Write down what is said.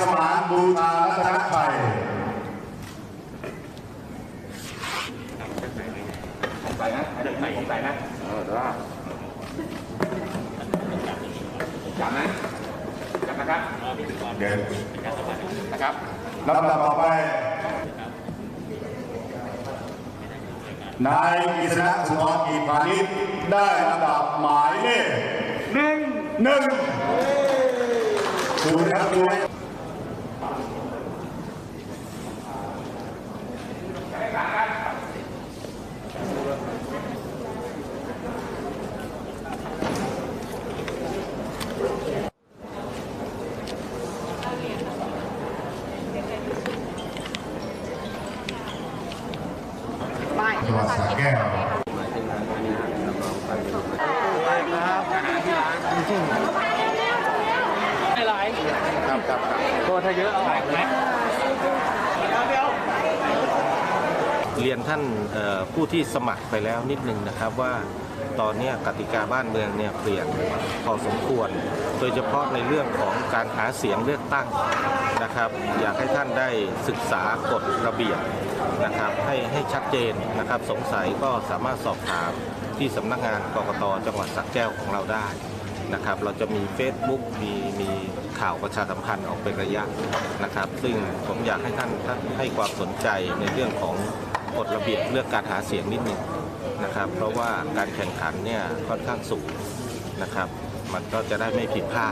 สมาบูชารัตนชัยใส่นะใส่ผมใส่นะเออได้จับนะจับนะครับเดินนะครับลำดับต่อไป นายกฤษณะสุนทรกีพาณิชย์ได้ลำดับหมายเลขหนึ่งหนึ่งดูนะครับดู จังหวัดสระแก้วครับครับตัวถ้าเยอะเอาไหมเรียนท่านผู้ที่สมัครไปแล้วนิดนึงนะครับว่า ตอนนี้กติกาบ้านเมืองเนี่ยเปลี่ยนพอสมควร โดยเฉพาะในเรื่องของการหาเสียงเลือกตั้งนะครับ อยากให้ท่านได้ศึกษากฎระเบียบนะครับให้ให้ชัดเจนนะครับสงสัยก็สามารถสอบถามที่สำนักงานกกตจังหวัดสระแก้วของเราได้นะครับเราจะมี Facebook มีมีข่าวประชาสัมพันธ์ออกเป็นระยะนะครับ ซึ่งผมอยากให้ท่านท่านให้ความสนใจในเรื่องของกฎระเบียบเรื่องการหาเสียงนิดหนึ่ง นะครับ เพราะว่าการแข่งขันเนี่ยค่อนข้างสูงนะครับ มันก็จะได้ไม่ผิดพลาด